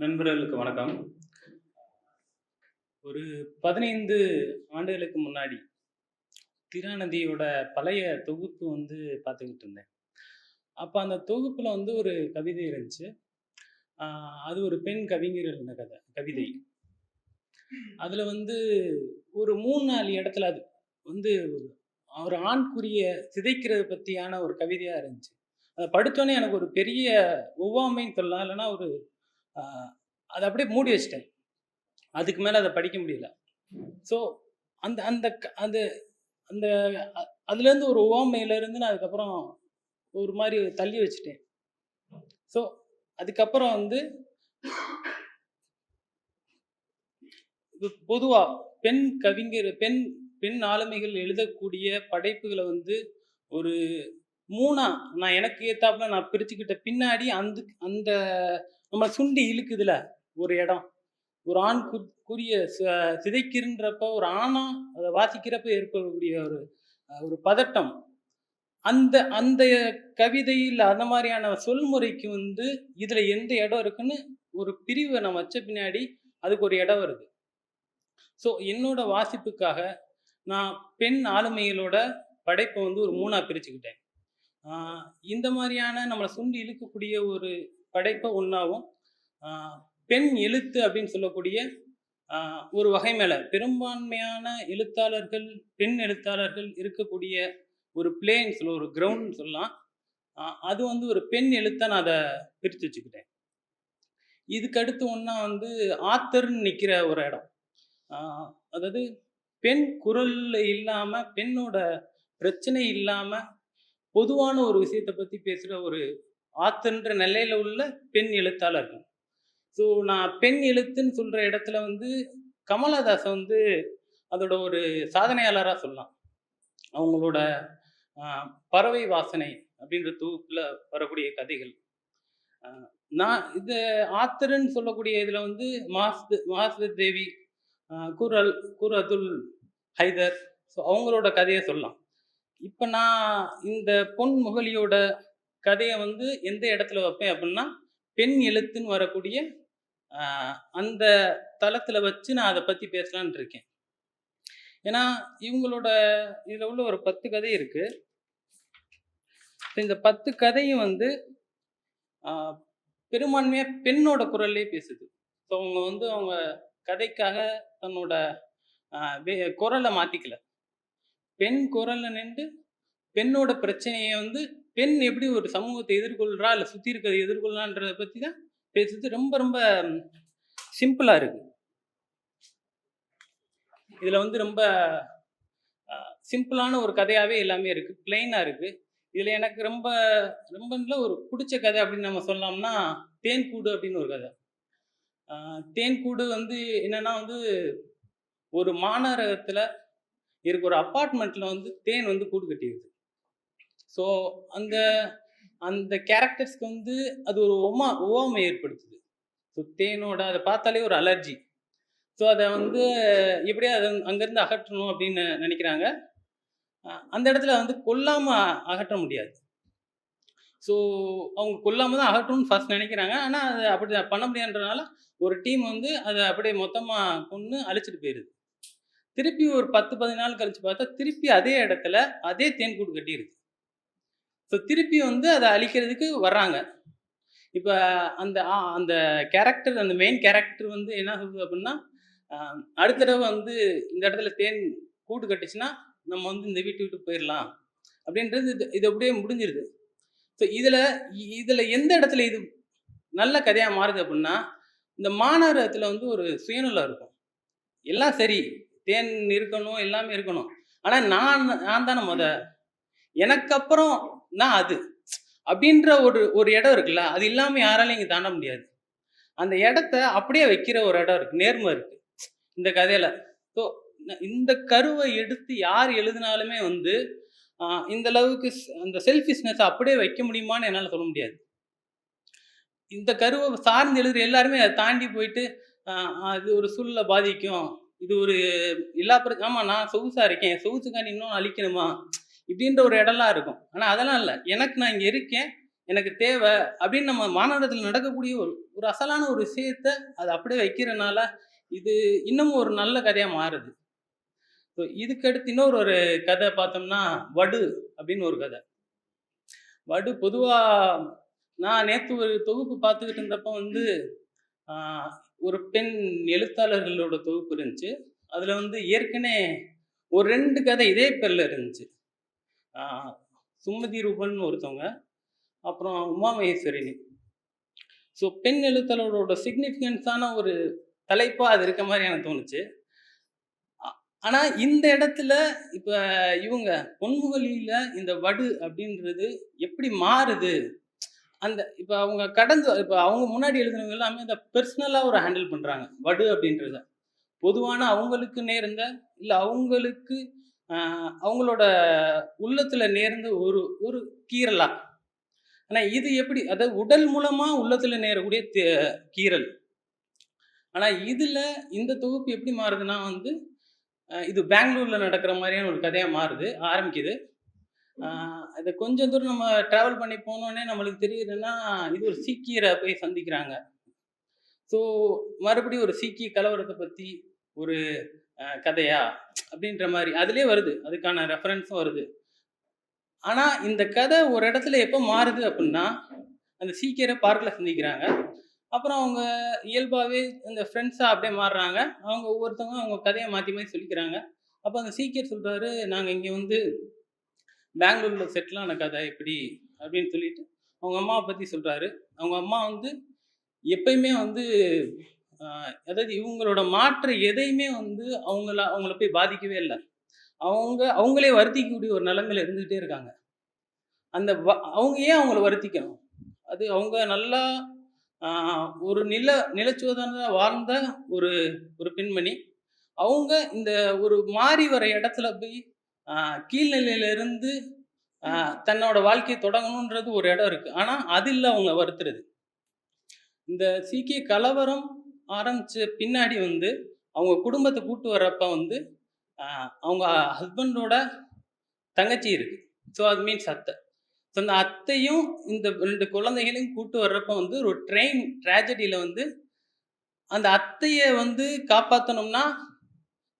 நண்பர்களுக்கு வணக்கம். ஒரு பதினைந்து ஆண்டுகளுக்கு முன்னாடி திராநதியோட பழைய தொகுப்பு வந்து பார்த்துக்கிட்டு இருந்தேன். அப்போ அந்த தொகுப்பில் வந்து ஒரு கவிதை இருந்துச்சு. அது ஒரு பெண் கவிஞர் எழுதின கதை கவிதை. அதில் வந்து ஒரு மூணு நாலு இடத்துல அது வந்து ஒரு- ஒரு ஆண்குறிய சிதைக்கிறத பற்றியான ஒரு கவிதையாக இருந்துச்சு. அதை படித்தோன்னே எனக்கு ஒரு பெரிய ஒவ்வாமைன்னு சொல்லலாம். இல்லைன்னா ஒரு அதை அப்படியே மூடி வச்சிட்டேன். அதுக்கு மேலே அதை படிக்க முடியல. ஸோ அந்த அந்த க- அந்த அதுலேருந்து ஒரு ஓமையிலேருந்து நான் அதுக்கப்புறம் ஒரு மாதிரி தள்ளி வச்சுட்டேன். ஸோ அதுக்கப்புறம் வந்து பொதுவாக பெண் கவிஞர் பெண் பெண் ஆளுமைகள் எழுதக்கூடிய படைப்புகளை வந்து ஒரு மூணா நான் எனக்கு ஏத்தாப்புல நான் பிரிச்சுக்கிட்ட பின்னாடி அந்த அந்த நம்ம சுண்டி இழுக்குதுல ஒரு இடம். ஒரு ஆண் கு குறிய ச- ஒரு ஆணா அதை வாசிக்கிறப்ப ஏற்படக்கூடிய ஒரு ஒரு பதட்டம். அந்த அந்த கவிதையில் அந்த மாதிரியான சொல்முறைக்கு வந்து இதுல எந்த இடம் இருக்குன்னு ஒரு பிரிவை நான் வச்ச பின்னாடி அதுக்கு ஒரு இடம் வருது. ஸோ என்னோட வாசிப்புக்காக நான் பெண் ஆளுமைகளோட படைப்பை வந்து ஒரு மூணா பிரிச்சுக்கிட்டேன். இந்த மாதிரியான நம்மளை சுண்டி இழுக்கக்கூடிய ஒரு படைப்பை ஒன்றாவும் பெண் எழுத்து அப்படின்னு சொல்லக்கூடிய ஒரு வகை மேலே பெரும்பான்மையான எழுத்தாளர்கள் பெண் எழுத்தாளர்கள் இருக்கக்கூடிய ஒரு பிளேன்னு சொல்ல ஒரு கிரவுண்ட்னு சொல்லலாம். அது வந்து ஒரு பெண் எழுத்தை நான் அதை பிரித்து வச்சுக்கிட்டேன். இதுக்கடுத்து ஒன்றா வந்து ஆத்தர்னு நிற்கிற ஒரு இடம். அதாவது பெண் குரல் இல்லாமல் பெண்ணோட பிரச்சனை இல்லாமல் பொதுவான ஒரு விஷயத்தை பற்றி பேசுகிற ஒரு ஆத்தன்ற நிலையில் உள்ள பெண் எழுத்தாளர்கள். ஸோ நான் பெண் எழுத்துன்னு சொல்கிற இடத்துல வந்து கமலதாசை வந்து அதோட ஒரு சாதனையாளராக சொல்லலாம். அவங்களோட பறவை வாசனை அப்படின்ற தொகுப்பில் வரக்கூடிய கதைகள். நான் இது ஆத்தருன்னு சொல்லக்கூடிய இதில் வந்து மாஸ்து மாஸ்து தேவி குரல் குர் அதுல் ஹைதர். ஸோ அவங்களோட கதையை சொல்லலாம். இப்போ நான் இந்த பொன் முகலியோட கதையை வந்து எந்த இடத்துல வைப்பேன் அப்படின்னா பெண் எழுத்துன்னு வரக்கூடிய அந்த தளத்தில் வச்சு நான் அதை பற்றி பேசலான் இருக்கேன். ஏன்னா இவங்களோட இதில் உள்ள ஒரு பத்து கதை இருக்கு. இந்த பத்து கதையும் வந்து பெரும்பான்மையாக பெண்ணோட குரல்லே பேசுது. ஸோ அவங்க வந்து அவங்க கதைக்காக தன்னோட வே- குரலை மாற்றிக்கல பெண் குரல்ல நின்று பெண்ணோட பிரச்சனையை வந்து பெண் எப்படி ஒரு சமூகத்தை எதிர்கொள்றா இல்லை சுற்றி இருக்கிறத எதிர்கொள்ளான்றதை பற்றி தான் பேசுறது ரொம்ப ரொம்ப சிம்பிளாக இருக்கு. இதில் வந்து ரொம்ப சிம்பிளான ஒரு கதையாகவே எல்லாமே இருக்குது பிளெயினாக இருக்குது இதில் எனக்கு ரொம்ப ரொம்ப ஒரு பிடிச்ச கதை அப்படின்னு நம்ம சொல்லலாம்னா தேன்கூடு அப்படின்னு ஒரு கதை. தேன்கூடு வந்து என்னென்னா வந்து ஒரு மாநகரத்தில் இதுக்கு ஒரு அப்பார்ட்மெண்ட்டில் வந்து தேன் வந்து கூடு கட்டிடுது ஸோ அந்த அந்த கேரக்டர்ஸ்க்கு வந்து அது ஒரு ஒமா ஒவ்வாமை ஏற்படுத்துது. ஸோ தேனோட அதை பார்த்தாலே ஒரு அலர்ஜி ஸோ அதை வந்து எப்படியா அதை அங்கேருந்து அகற்றணும் அப்படின்னு நினைக்கிறாங்க? அந்த இடத்துல வந்து கொல்லாமல் அகற்ற முடியாது. ஸோ அவங்க கொல்லாமல் தான் அகற்றணும்னு ஃபர்ஸ்ட் நினைக்கிறாங்க. ஆனால் அது அப்படி பண்ண முடியாதுன்றனால ஒரு டீம் வந்து அதை அப்படியே மொத்தமாக கொன்று அழிச்சிட்டு போயிடுது திருப்பி ஒரு பத்து பதினாலு கழிச்சு பார்த்தா திருப்பி அதே இடத்துல அதே தேன்கூடு கட்டியிருக்கு. ஸோ திருப்பி வந்து அதை அழிக்கிறதுக்கு வர்றாங்க. இப்போ அந்த ஆ, அந்த கேரக்டர் அந்த மெயின் கேரக்டர் வந்து என்ன சொல்லுது அப்படின்னா அடுத்த தடவை வந்து இந்த இடத்துல தேன் கூட்டு கட்டுச்சுன்னா நம்ம வந்து இந்த வீட்டு விட்டு போயிடலாம் அப்படின்றது இது இது அப்படியே முடிஞ்சிருது. ஸோ இதில் இதில் எந்த இடத்துல இது நல்ல கதையாக மாறுது அப்படின்னா இந்த மாநகரத்தில் வந்து ஒரு சுயநலம் இருக்கும். எல்லாம் சரி. தேன் இருக்கணும் எல்லாமே இருக்கணும். ஆனால் நான் நான் தானே முத. எனக்கு அப்புறம் நான் அது. அப்படின்ற ஒரு ஒரு இடம் இருக்குல்ல அது இல்லாமல் யாராலையும் இங்கே தாண்ட முடியாது. அந்த இடத்த அப்படியே வைக்கிற ஒரு இடம் இருக்கு நேர்மை இருக்கு. இந்த கதையில. ஸோ இந்த கருவை எடுத்து யார் எழுதினாலுமே வந்து இந்த அளவுக்கு அந்த செல்ஃபிஷ்னஸ் அப்படியே வைக்க முடியுமான்னு என்னால் சொல்ல முடியாது. இந்த கருவை சார்ந்து எழுதுற எல்லாருமே அதை தாண்டி போயிட்டு அது ஒரு சூழலை பாதிக்கும். இது ஒரு எல்லா பிரச்சனை ஆமாம் நான் சொகுசா இருக்கேன். சொகுசுக்காண்டி இன்னும் அழிக்கணுமா? இப்படின்ற ஒரு இடம்லாம் இருக்கும். ஆனால் அதெல்லாம் இல்லை. எனக்கு நான் இங்கே இருக்கேன். எனக்கு தேவை அப்படின்னு நம்ம மாநாடத்தில் நடக்கக்கூடிய ஒரு ஒரு அசலான ஒரு விஷயத்த அது அப்படியே வைக்கிறனால இது இன்னமும் ஒரு நல்ல கதையாக மாறுது. ஸோ இதுக்கடுத்து இன்னொரு ஒரு கதை பார்த்தோம்னா வடு அப்படின்னு ஒரு கதை. வடு பொதுவாக நான் நேற்று ஒரு தொகுப்பு பார்த்துக்கிட்டு இருந்தப்போ வந்து ஒரு பெண் எழுத்தாளர்களோட தொகுப்பு இருந்துச்சு. அதில் வந்து ஏற்கனவே ஒரு ரெண்டு கதை இதே பேரில் இருந்துச்சு. சுமதி ரூபன் ஒருத்தவங்க அப்புறம் உமா மகேஸ்வரினி ஸோ பெண் எழுத்தாளரோட சிக்னிஃபிகன்ஸான ஒரு தலைப்பாக அது இருக்க மாதிரி எனக்கு தோணுச்சு. ஆனால் இந்த இடத்துல இப்போ இவங்க பொன்முகலியில் இந்த வடு அப்படின்றது எப்படி மாறுது? அந்த இப்ப அவங்க கடந்து இப்ப அவங்க முன்னாடி எழுதுனவங்க எல்லாமே அந்த பெர்சனலா ஒரு ஹேண்டில் பண்றாங்க. வடு அப்படின்றத. பொதுவான அவங்களுக்கு நேர்ந்த இல்ல அவங்களுக்கு அவங்களோட உள்ளத்துல நேர்ந்த ஒரு ஒரு கீரலா ஆனா இது எப்படி அதாவது உடல் மூலமா உள்ளத்துல நேரக்கூடிய தே- கீறல். ஆனா இதுல இந்த தொகுப்பு எப்படி மாறுதுன்னா வந்து இது பெங்களூர்ல நடக்கிற மாதிரியான ஒரு கதையா மாறுது ஆரம்பிக்குது. அது கொஞ்சம் தூரம் நம்ம டிராவல் பண்ணி போனோடனே நம்மளுக்கு தெரியுதுன்னா இது ஒரு சீக்கியரை போய் சந்திக்கிறாங்க. ஸோ மறுபடியும் ஒரு சீக்கிய கலவரத்தை பத்தி ஒரு கதையா? அப்படின்ற மாதிரி அதுலயே வருது. அதுக்கான ரெஃபரன்ஸும் வருது. ஆனா இந்த கதை ஒரு இடத்துல எப்போ மாறுது அப்படின்னா அந்த சீக்கியரை பார்க்கில் சந்திக்கிறாங்க. அப்புறம் அவங்க இயல்பாகவே இந்த ஃப்ரெண்ட்ஸாக அப்படியே மாறுறாங்க. அவங்க ஒவ்வொருத்தவங்க அவங்க கதையை மாற்றி மாற்றி சொல்லிக்கிறாங்க. அப்போ அந்த சீக்கியர் சொல்கிறாரு நாங்கள் இங்கே வந்து பெங்களூரில் செட்டில் ஆன கதை எப்படி? அப்படின்னு சொல்லிட்டு அவங்க அம்மாவை பற்றி சொல்கிறாரு அவங்க அம்மா வந்து எப்பயுமே வந்து அதாவது இவங்களோட மாற்ற எதையுமே வந்து அவங்கள அவங்கள போய் பாதிக்கவே இல்லை. அவங்க அவங்களே வருத்திக்கக்கூடிய ஒரு நிலைமையில இருந்துகிட்டே இருக்காங்க. அந்த வ- அவங்க ஏன் அவங்கள வருத்திக்கணும்? அது அவங்க நல்லா ஒரு நில நிலச்சுவதான வாழ்ந்த ஒரு ஒரு பெண்மணி. அவங்க இந்த ஒரு மாறி வர இடத்துல போய் கீழ்நிலையிலிருந்து தன்னோட வாழ்க்கையை தொடங்கணுன்றது ஒரு இடம் இருக்குது ஆனால் அது இல்லை அவங்க வருத்துறது. இந்த சீக்கிய கலவரம் ஆரம்பிச்ச பின்னாடி வந்து அவங்க குடும்பத்தை கூட்டு வர்றப்ப வந்து அவங்க ஹஸ்பண்டோட தங்கச்சி இருக்கு. ஸோ அது மீன்ஸ் அத்தை. ஸோ அந்த அத்தையும் இந்த ரெண்டு குழந்தைகளையும் கூட்டு வர்றப்ப வந்து ஒரு ட்ரெயின் ட்ராஜடியில் வந்து அந்த அத்தையை வந்து காப்பாற்றணும்னா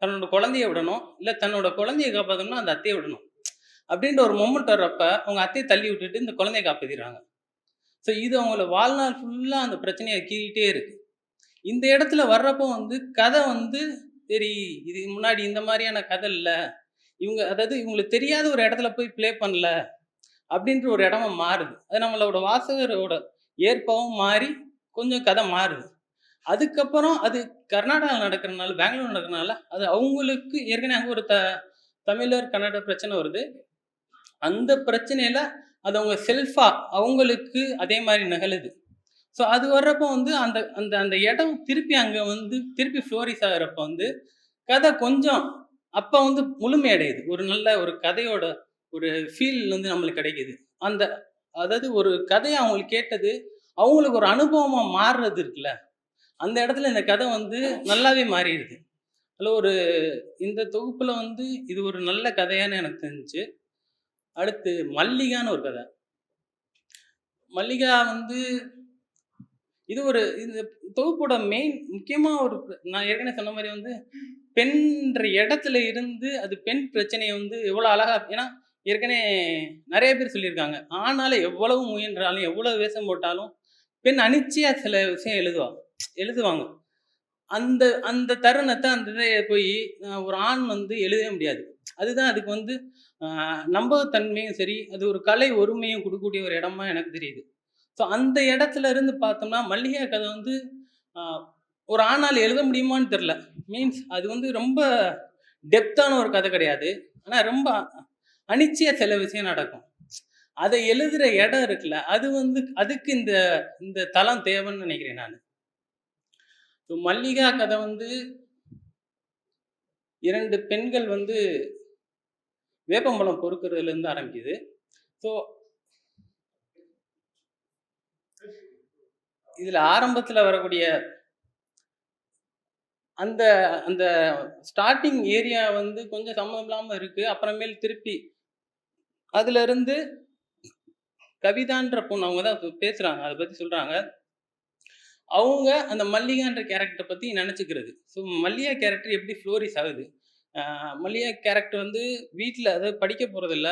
தன்னோட குழந்தைய விடணும் இல்லை தன்னோட குழந்தைய காப்பாற்றணும்னா அந்த அத்தையை விடணும். அப்படின்ற ஒரு மொமெண்ட் வர்றப்ப அவங்க அத்தையை தள்ளி விட்டுட்டு இந்த குழந்தைய காப்பாற்றிடுறாங்க ஸோ இது அவங்கள வாழ்நாள் ஃபுல்லாக அந்த பிரச்சனையை கீறிட்டே இருக்கு. இந்த இடத்துல வர்றப்போ வந்து கதை வந்து சரி இது முன்னாடி இந்த மாதிரியான கதை இல்லை. இவங்க அதாவது இவங்களுக்கு தெரியாத ஒரு இடத்துல போய் ப்ளே பண்ணல அப்படின்ற ஒரு இடமா மாறுது. அது நம்மளோட வாசகரோட ஏற்பவும் மாறி கொஞ்சம் கதை மாறுது. அதுக்கப்புறம் அது கர்நாடகாவில் நடக்கிறனால பெங்களூர் நடக்கிறனால அது அவங்களுக்கு ஏற்கனவே அங்கே ஒரு த தமிழர் கன்னட பிரச்சனை வருது. அந்த பிரச்சனையில் அது அவங்க செல்ஃபாக அவங்களுக்கு அதே மாதிரி நிகழுது. ஸோ அது வர்றப்போ வந்து அந்த அந்த அந்த இடம் திருப்பி அங்கே வந்து திருப்பி ஃப்ளோரிஸ் ஆகிறப்ப வந்து கதை கொஞ்சம் அப்போ வந்து முழுமையடையுது. ஒரு நல்ல ஒரு கதையோட ஒரு ஃபீல் வந்து நம்மளுக்கு கிடைக்குது. அந்த அதாவது ஒரு கதையை அவங்களுக்கு கேட்டது அவங்களுக்கு ஒரு அனுபவமாக மாறுறது இருக்குல்ல? அந்த இடத்துல இந்த கதை வந்து நல்லாவே மாறிடுது. அதில் ஒரு இந்த தொகுப்பில் வந்து இது ஒரு நல்ல கதையான்னு எனக்கு தெரிஞ்சு அடுத்து மல்லிகான்னு ஒரு கதை. மல்லிகா வந்து இது ஒரு இந்த தொகுப்போட மெயின் முக்கியமாக ஒரு நான் ஏற்கனவே சொன்ன மாதிரி வந்து பெண்ன்ற இடத்துல இருந்து அது பெண் பிரச்சனையை வந்து எவ்வளோ அழகாக ஏன்னா ஏற்கனவே நிறைய பேர் சொல்லியிருக்காங்க ஆனாலும் எவ்வளவு முயன்றாலும் எவ்வளவு வேஷம் போட்டாலும் பெண் அனிச்சியாக சில விஷயம் எழுதுவாள் எழுதுவாங்க. அந்த அந்த தருணத்தை அந்த இதை போய் ஒரு ஆண் வந்து எழுதவே முடியாது. அதுதான் அதுக்கு வந்து நம்பகத்தன்மையும் சரி அது ஒரு கலை ஒருமையும் கொடுக்கக்கூடிய ஒரு இடமா எனக்கு தெரியுது. ஸோ அந்த இடத்துல இருந்து பார்த்தோம்னா மல்லிகா கதை வந்து ஆஹ், ஒரு ஆணால் எழுத முடியுமான்னு தெரில மீன்ஸ் அது வந்து ரொம்ப டெப்த்தான ஒரு கதை கிடையாது. ஆனால் ரொம்ப அனிச்சையா சில விஷயம் நடக்கும். அதை எழுதுற இடம் இருக்குல்ல அது வந்து அதுக்கு இந்த இந்த தளம் தேவைன்னு நினைக்கிறேன் நான். ஸோ மல்லிகா கதை வந்து இரண்டு பெண்கள் வந்து வேப்பம்பழம் பொறுக்கிறதுலேருந்து ஆரம்பிக்குது. ஸோ இதில் ஆரம்பத்தில் வரக்கூடிய அந்த அந்த ஸ்டார்டிங் ஏரியா வந்து கொஞ்சம் சம்மந்தம் இல்லாமல் இருக்குது அப்புறமேல் திருப்பி அதுலேருந்து கவிதான்ற பொண்ணு அவங்க தான் பேசுகிறாங்க அதை பற்றி சொல்கிறாங்க அவங்க அந்த மல்லிகான்ற கேரக்டரை பற்றி நினச்சிக்கிறது ஸோ மல்லிகா கேரக்டர் எப்படி ஃப்ளோரிஸ் ஆகுது? மல்லிகா கேரக்டர் வந்து வீட்டில் அதாவது படிக்க போகிறதில்ல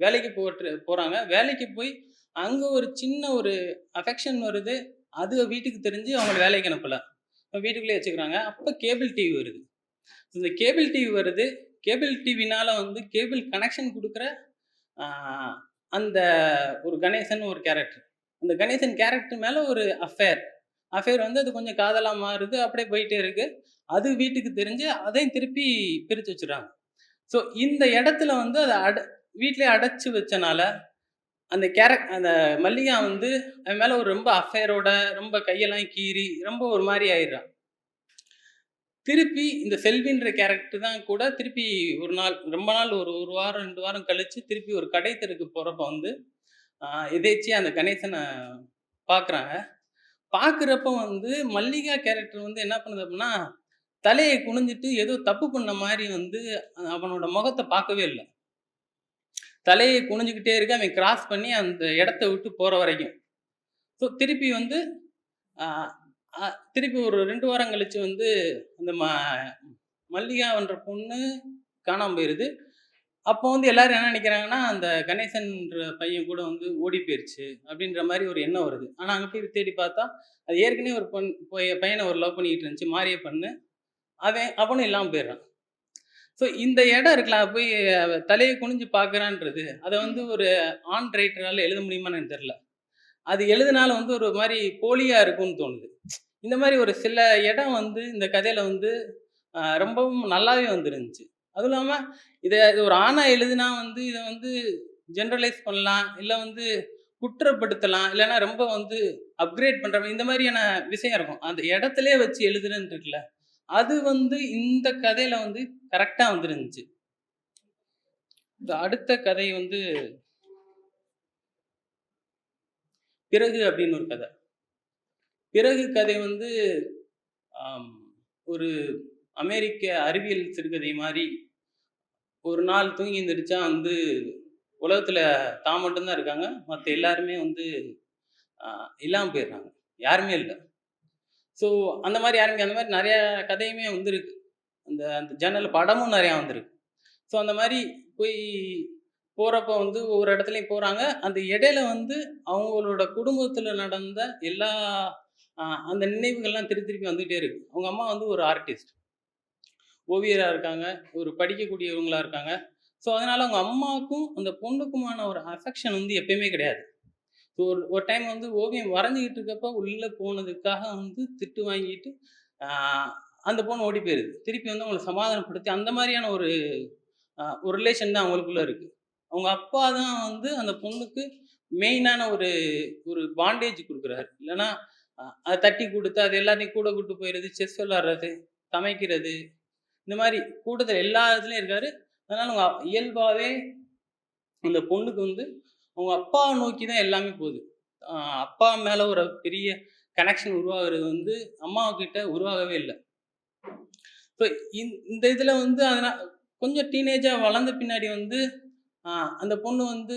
வேலைக்கு போட்டு போகிறாங்க வேலைக்கு போய் அங்கே ஒரு சின்ன ஒரு அஃபெக்ஷன் வருது. அது வீட்டுக்கு தெரிஞ்சு அவங்கள வேலைக்கு அனுப்பலை வீட்டுக்குள்ளேயே வச்சுக்கிறாங்க. அப்போ கேபிள் டிவி வருது. இந்த கேபிள் டிவி வருது. கேபிள் டிவினால் வந்து கேபிள் கனெக்ஷன் கொடுக்குற அந்த ஒரு கணேசன் ஒரு கேரக்டர். அந்த கணேசன் கேரக்டர் மேலே ஒரு அஃபேர். அஃபேர் வந்து அது கொஞ்சம் காதலாக மாறுது. அப்படியே போயிட்டே இருக்கு. அது வீட்டுக்கு தெரிஞ்சு அதையும் திருப்பி பிரித்து வச்சுறாங்க ஸோ இந்த இடத்துல வந்து அதை அட வீட்டிலே அடைச்சி வச்சனால, அந்த கேரக் அந்த மல்லிகா வந்து அவன் மேலே ஒரு ரொம்ப அஃபேரோட ரொம்ப கையெல்லாம் கீறி ரொம்ப ஒரு மாதிரி ஆயிடுறான் திருப்பி இந்த செல்வின்ற கேரக்டர் தான் கூட திருப்பி ஒரு நாள் ரொம்ப நாள் ஒரு ஒரு வாரம் ரெண்டு வாரம் கழித்து திருப்பி ஒரு கடை தெருக்கு போகிறப்ப வந்து அ அந்த கணேசனை பார்க்குறாங்க. பார்க்குறப்ப வந்து மல்லிகா கேரக்டர் வந்து என்ன பண்ணுது அப்படின்னா தலையை குனிஞ்சுட்டு ஏதோ தப்பு பண்ண மாதிரி வந்து அவனோட முகத்தை பார்க்கவே இல்லை தலையை குனிஞ்சுக்கிட்டே இருக்கு. அவன் கிராஸ் பண்ணி அந்த இடத்த விட்டு போகிற வரைக்கும். ஸோ திருப்பி வந்து திருப்பி ஒரு ரெண்டு வாரம் கழிச்சு வந்து அந்த ம மல்லிகான்ற பொண்ணு காணாமல் போயிடுது அப்போ வந்து எல்லாரும் என்ன நினைக்கிறாங்கன்னா அந்த கணேசன்ற பையன் கூட வந்து ஓடி போயிருச்சு அப்படின்ற மாதிரி ஒரு எண்ணம் வருது. ஆனால் அங்கே போய் தேடி பார்த்தா, அது ஏற்கனவே ஒரு பொண் பொய் பையனை ஒரு லவ் பண்ணிக்கிட்டு இருந்துச்சு. மாரியப்பன்னு. அவன் அவனும் இல்லாமல் போயிடுறான். ஸோ இந்த இடம் இருக்கலாம் போய் தலையை குனிஞ்சு பார்க்குறான்றது, அதை வந்து ஒரு ஆண் ரைட்டரால் எழுத முடியுமான்னு எனக்கு தெரில அது எழுதுனாலும் வந்து ஒரு மாதிரி போலியாக இருக்கும்னு தோணுது. இந்த மாதிரி ஒரு சில இடம் வந்து இந்த கதையில் வந்து ரொம்பவும் நல்லாவே வந்துருந்துச்சு அதுவும் இல்லாமல் இதை இது ஒரு ஆணாக எழுதுனா வந்து இதை வந்து ஜென்ரலைஸ் பண்ணலாம். இல்லை வந்து குற்றப்படுத்தலாம். இல்லைன்னா ரொம்ப வந்து அப்கிரேட் பண்ணுற இந்த மாதிரியான விஷயம் இருக்கும். அந்த இடத்துலே வச்சு எழுதுறன்னு இருக்குல்ல, அது வந்து இந்த கதையில வந்து கரெக்டாக வந்துருந்துச்சு இந்த அடுத்த கதை வந்து பிறகு அப்படின்னு ஒரு கதை. பிறகு கதை வந்து ஒரு அமெரிக்க அறிவியல் சிறுகதை மாதிரி ஒரு நாள் தூங்கி எந்திரிச்சா வந்து உலகத்தில் தான் மட்டும்தான் இருக்காங்க. மற்ற எல்லாருமே வந்து இல்லாமல் போயிடுறாங்க. யாருமே இல்லை ஸோ அந்த மாதிரி யாருமே அந்த மாதிரி நிறையா கதையுமே வந்திருக்கு. அந்த அந்த ஜன்னல் படமும் நிறையா வந்திருக்கு. ஸோ அந்த மாதிரி போய் போகிறப்ப வந்து ஒவ்வொரு இடத்துலையும் போகிறாங்க அந்த இடையில வந்து அவங்களோட குடும்பத்தில் நடந்த எல்லா அந்த நினைவுகள்லாம் திருப்பி திருப்பி வந்துகிட்டே இருக்கு. அவங்க அம்மா வந்து ஒரு ஆர்டிஸ்ட். ஓவியராக இருக்காங்க. ஒரு படிக்கக்கூடியவங்களாக இருக்காங்க. ஸோ அதனால் அவங்க அம்மாவுக்கும், அந்த பொண்ணுக்குமான ஒரு அஃபெக்ஷன் வந்து எப்பயுமே கிடையாது. ஸோ ஒரு ஒரு டைம் வந்து ஓவியம் வரைஞ்சிக்கிட்டு இருக்கப்ப உள்ளே போனதுக்காக வந்து திட்டு வாங்கிட்டு, அந்த பொண்ணு ஓடி போயிடுது திருப்பி வந்து அவங்களை சமாதானப்படுத்தி அந்த மாதிரியான ஒரு ஒரு ரிலேஷன் தான் அவங்களுக்குள்ளே இருக்குது அவங்க அப்பா தான் வந்து அந்த பொண்ணுக்கு மெயினான ஒரு ஒரு பாண்டேஜ் கொடுக்குறாரு இல்லைன்னா அதை தட்டி கொடுத்து அது எல்லாத்தையும் கூட கூட்டு போயிடுது செஸ் விளாடுறது சமைக்கிறது, இந்த மாதிரி கூட்டத்தில் எல்லா இடத்துலையும் இருக்காரு. அதனால அவங்க இயல்பாகவே அந்த பொண்ணுக்கு வந்து அவங்க அப்பாவை நோக்கி தான் எல்லாமே போகுது. அப்பா மேலே ஒரு பெரிய கனெக்ஷன் உருவாகுறது வந்து அம்மாவுக்கிட்ட உருவாகவே இல்லை ஸோ இந்த இதில் வந்து அதனால் கொஞ்சம் டீனேஜாக வளர்ந்த பின்னாடி வந்து அந்த பொண்ணு வந்து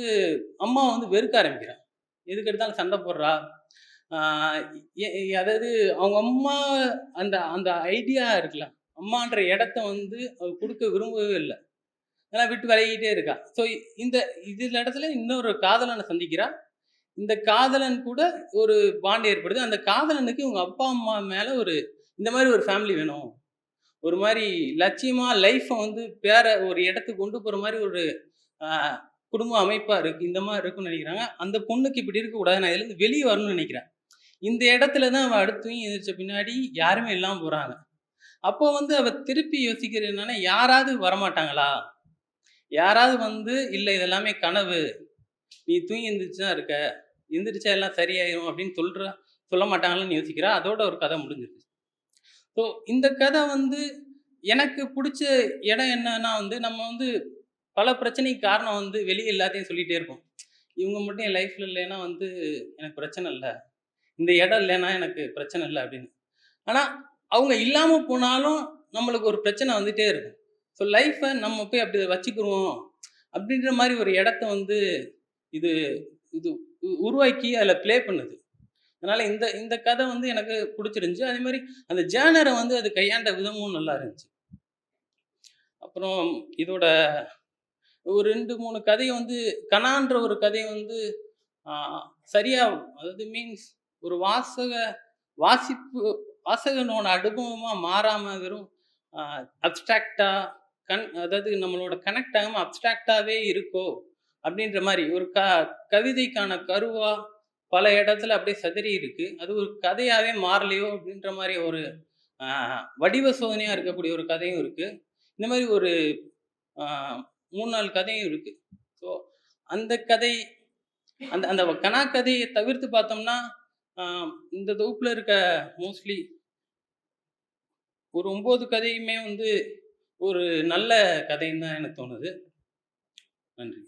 அம்மாவை வந்து வெறுக்க ஆரம்பிக்கிறான் எதுக்கு எடுத்தாலும் சண்டை போடுறா. அதாவது அவங்க அம்மா அந்த அந்த ஐடியா இருக்கலாம் அம்மான்ற இடத்த வந்து அவர் கொடுக்க விரும்பவே இல்லை ஆனால் விட்டு விலகிட்டே இருக்கா. ஸோ இந்த இதில் இடத்துல இன்னொரு காதலனை சந்திக்கிறா. இந்த காதலன் கூட ஒரு பாண்ட் ஏற்படுது. அந்த காதலனுக்கு இவங்க அப்பா, அம்மா மேலே ஒரு இந்த மாதிரி ஒரு ஃபேமிலி வேணும். ஒரு மாதிரி லட்சியமாக லைஃப்பை வந்து பேர ஒரு இடத்துக்கு கொண்டு போகிற மாதிரி ஒரு குடும்ப அமைப்பாக இருக்கு. இந்த மாதிரி இருக்கும்னு நினைக்கிறாங்க அந்த பொண்ணுக்கு இப்படி இருக்கக்கூடாது. நான் இதுலேருந்து வெளியே வரணும்னு நினைக்கிறேன் இந்த இடத்துல தான் அவன் அடுத்து தூங்கி எந்திரிச்ச பின்னாடி யாருமே இல்லாமல் போகிறாங்க அப்போ வந்து அவ திருப்பி யோசிக்கிறது என்னன்னா, யாராவது வரமாட்டாங்களா? யாராவது வந்து, இல்லை இதெல்லாமே கனவு. நீ தூங்கி எந்திரிச்சு தான் இருக்க. எந்திரிச்சா எல்லாம் சரியாயிரும்." அப்படின்னு சொல்ற சொல்ல மாட்டாங்களான்னு யோசிக்கிறா. அதோட ஒரு கதை முடிஞ்சிருச்சு ஸோ இந்த கதை வந்து எனக்கு பிடிச்ச இடம் என்னன்னா வந்து, நம்ம வந்து பல பிரச்சனைக்கு காரணம் வந்து வெளியே எல்லாத்தையும் சொல்லிகிட்டே இருப்போம். இவங்க மட்டும் என் லைஃப்பில் இல்லைன்னா வந்து எனக்கு பிரச்சனை இல்லை இந்த இடம் இல்லைன்னா எனக்கு பிரச்சனை இல்லை அப்படின்னு. ஆனால் அவங்க இல்லாமல் போனாலும் நம்மளுக்கு ஒரு பிரச்சனை வந்துகிட்டே இருக்கும். ஸோ லைஃப்பை நம்ம போய் அப்படி வச்சுக்குருவோம். அப்படின்ற மாதிரி ஒரு இடத்த வந்து இது இது உ உருவாக்கி அதில் ப்ளே பண்ணுது. அதனால் இந்த இந்த கதை வந்து எனக்கு பிடிச்சிருந்துச்சி அதே மாதிரி அந்த ஜேனரை வந்து அது கையாண்ட விதமும் நல்லா இருந்துச்சு. அப்புறம் இதோட ஒரு ரெண்டு மூணு கதையை வந்து கனான்ற ஒரு கதையை வந்து சரியாகும் அதாவது மீன்ஸ் ஒரு வாசக வாசிப்பு வாசகனோட அனுபவமாக மாறாம வெறும் அ கண் அதாவது நம்மளோட கனெக்ட் ஆகாம அப்ஸ்ட்ராக்ட்டாவே இருக்கோ! அப்படின்ற மாதிரி ஒரு க கவிதைக்கான கருவா பல இடத்துல அப்படியே சிதறி இருக்கு. அது ஒரு கதையாவே மாறலையோ! அப்படின்ற மாதிரி ஒரு வடிவ சோதனையா இருக்கக்கூடிய ஒரு கதையும் இருக்கு. இந்த மாதிரி ஒரு மூணு நாலு கதையும் இருக்கு. ஸோ அந்த கதை அந்த அந்த கனா கதையை தவிர்த்து பார்த்தோம்னா, இந்த தொகுப்பில் இருக்க மோஸ்ட்லி ஒரு ஒம்பது கதையுமே வந்து ஒரு நல்ல கதைன்னு தான் எனக்கு தோணுது. நன்றி.